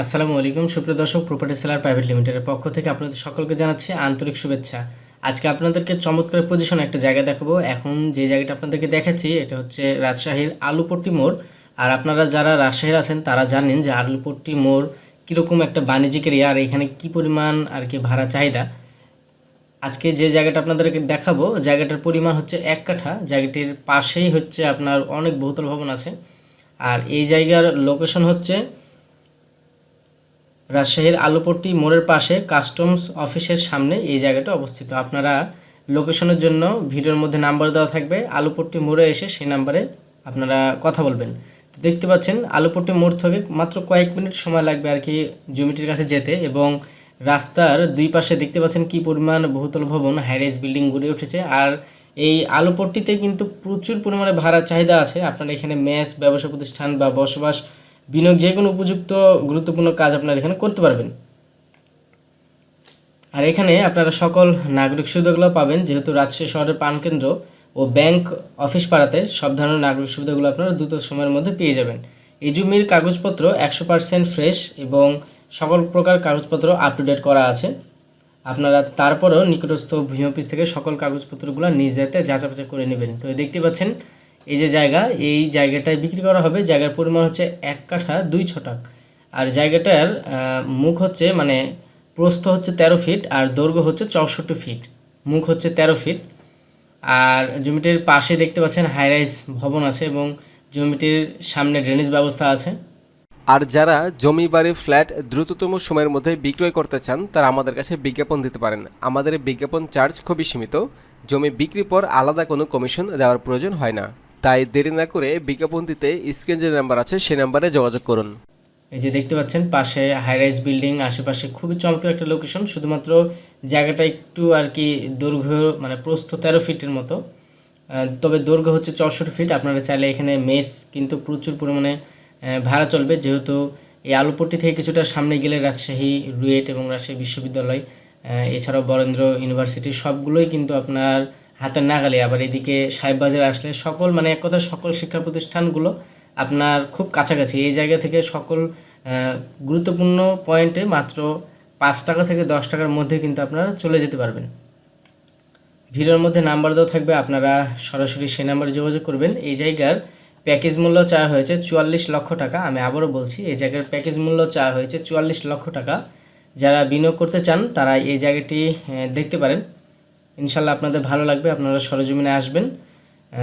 আসসালামু আলাইকুম। সুপ্রিয় দর্শক প্রপার্টি সেলার প্রাইভেট লিমিটেডের পক্ষ থেকে আপনাদের সকলকে জানাচ্ছি আন্তরিক শুভেচ্ছা। আজকে আপনাদেরকে চমৎকার পজিশন একটা জায়গা দেখাবো। এখন যে জায়গাটা আপনাদেরকে দেখাচ্ছি, এটা হচ্ছে রাজশাহীর আলুপট্টি মোড়। আর আপনারা যারা রাজশাহীর আছেন, তারা জানেন যে আলুপট্টি মোড় কীরকম একটা বাণিজ্যিক এরিয়া আর এখানে কী পরিমাণ আর কি ভাড়া চাহিদা। আজকে যে জায়গাটা আপনাদেরকে দেখাবো, জায়গাটার পরিমাণ হচ্ছে এক কাঠা। জায়গাটির পাশেই হচ্ছে আপনার অনেক বহুতল ভবন আছে। আর এই জায়গার লোকেশন হচ্ছে রাজশাহীর আলুপট্টি মোড়ের পাশে কাস্টমস অফিসের সামনে এই জায়গাটা অবস্থিত। আপনারা লোকেশনের জন্য ভিডিওর মধ্যে নাম্বার দেওয়া থাকবে। আলুপট্টি মোড়ে এসে সেই নাম্বারে আপনারা কথা বলবেন। তো দেখতে পাচ্ছেন, আলুপট্টি মোড় থেকে মাত্র কয়েক মিনিট সময় লাগবে আর কি জমিটির কাছে যেতে এবং রাস্তার দুই পাশে দেখতে পাচ্ছেন কি পরিমাণ বহুতল ভবন হাইরাইজ বিল্ডিং গড়ে উঠেছে। আর এই আলুপট্টিতে কিন্তু প্রচুর পরিমাণে ভাড়া চাহিদা আছে। আপনারা এখানে মেস, ব্যবসা প্রতিষ্ঠান বা বসবাস বিনিয়োগ যে কোনো উপযুক্ত, গুরুত্বপূর্ণ কাজ আপনারা এখানে করতে পারবেন। আর এখানে আপনারা সকল নাগরিক সুবিধাগুলো পাবেন, যেহেতু রাজশাহী শহরের প্রাণকেন্দ্র ও ব্যাংক অফিস পাড়াতে সব ধরনের নাগরিক সুবিধাগুলো আপনারা দ্রুত সময়ের মধ্যে পেয়ে যাবেন। এই জমির কাগজপত্র একশো পার্সেন্ট ফ্রেশ এবং সকল প্রকার কাগজপত্র আপ টু ডেট করা আছে। আপনারা তারপরেও নিকটস্থ ভূমি অফিস থেকে সকল কাগজপত্রগুলো নিজ দায়িত্বে যাচাবাচা করে নেবেন। তো দেখতে পাচ্ছেন এই যে জায়গা, এই জায়গাটায় বিক্রি করা হবে। জায়গার পরিমাণ হচ্ছে এক কাঠা দুই ছটাক। আর জায়গাটার মুখ হচ্ছে মানে প্রস্থ হচ্ছে তেরো ফিট আর দৈর্ঘ্য হচ্ছে চৌষট্টি ফিট। মুখ হচ্ছে তেরো ফিট। আর জমিটির পাশে দেখতে পাচ্ছেন হাইরাইজ ভবন আছে এবং জমিটির সামনে ড্রেনেজ ব্যবস্থা আছে। আর যারা জমি বাড়ি ফ্ল্যাট দ্রুততম সময়ের মধ্যে বিক্রয় করতে চান, তারা আমাদের কাছে বিজ্ঞাপন দিতে পারেন। আমাদের বিজ্ঞাপন চার্জ খুবই সীমিত। জমি বিক্রির পর আলাদা কোনো কমিশন দেওয়ার প্রয়োজন হয় না। তাই দেরি না করে বিজ্ঞাপন দিতে স্ক্রিন যে নাম্বার আছে, সেই নাম্বারে যোগাযোগ করুন। এই যে দেখতে পাচ্ছেন, পাশে হাইরাইজ বিল্ডিং আশেপাশে খুবই চমৎকার একটা লোকেশন শুধুমাত্র জায়গাটা একটু আর কি দৈর্ঘ্য মানে প্রস্থ তেরো ফিটের মতো। তবে দৈর্ঘ্য হচ্ছে চৌষট্টি ফিট আপনারা চাইলে এখানে মেস কিন্তু প্রচুর পরিমাণে ভাড়া চলবে, যেহেতু এই আলুপট্টি থেকে কিছুটা সামনে গেলে রাজশাহী, রুয়েট এবং রাজশাহী বিশ্ববিদ্যালয় এছাড়াও বরেন্দ্র ইউনিভার্সিটি, সবগুলোই কিন্তু আপনার হাতের নাগালে। আবার এদিকে সাহেববাজার আসলে সকল মানে এক কথা সকল শিক্ষা প্রতিষ্ঠানগুলো আপনার খুব কাছাকাছি। এই জায়গা থেকে সকল গুরুত্বপূর্ণ পয়েন্টে মাত্র পাঁচ টাকা থেকে দশ টাকার মধ্যে কিন্তু আপনারা চলে যেতে পারবেন। ভিডিওর মধ্যে নাম্বার দেওয়া থাকবে, আপনারা সরাসরি সেই নাম্বারে যোগাযোগ করবেন। এই জায়গার প্যাকেজ মূল্য চাওয়া হয়েছে চুয়াল্লিশ লক্ষ টাকা। আমি আবারও বলছি, এই জায়গার প্যাকেজ মূল্য চাওয়া হয়েছে চুয়াল্লিশ লক্ষ টাকা। যারা বিনিয়োগ করতে চান, তারা এই জায়গাটি দেখতে পারেন। ইনশাল্লাহ আপনাদের ভালো লাগবে, আপনারা সরজমিনে আসবেন।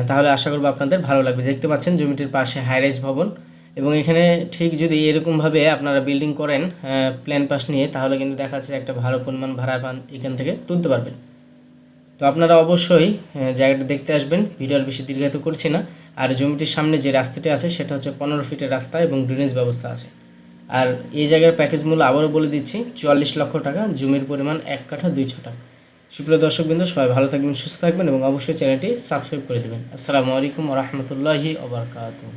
তাহলে আশা করব আপনাদের ভালো লাগবে। দেখতে পাচ্ছেন জমিটির পাশে হাইরাইজ ভবন এবং এখানে ঠিক যদি এরকমভাবে আপনারা বিল্ডিং করেন প্ল্যান পাস নিয়ে, তাহলে কিন্তু দেখা যাচ্ছে একটা ভালো পরিমাণ ভাড়া পান এখান থেকে তুলতে পারবেন। তো আপনারা অবশ্যই জায়গাটা দেখতে আসবেন। ভিডিও আর বেশি দীর্ঘায়িত করছি না। আর জমিটির সামনে যে রাস্তাটি আছে, সেটা হচ্ছে পনেরো ফিটের রাস্তা এবং ড্রেনেজ ব্যবস্থা আছে। আর এই জায়গার প্যাকেজ মূল্য আবারও বলে দিচ্ছি, চুয়াল্লিশ লক্ষ টাকা, জমির পরিমাণ এক কাঠা দুই ছটা। সুপ্রিয় দর্শকবৃন্দ, সবাই ভালো থাকবেন, সুস্থ থাকবেন এবং অবশ্যই চ্যানেলটি সাবস্ক্রাইব করে দেবেন। আসসালামু আলাইকুম রহমতুল্লাহি ওবরকাতুহ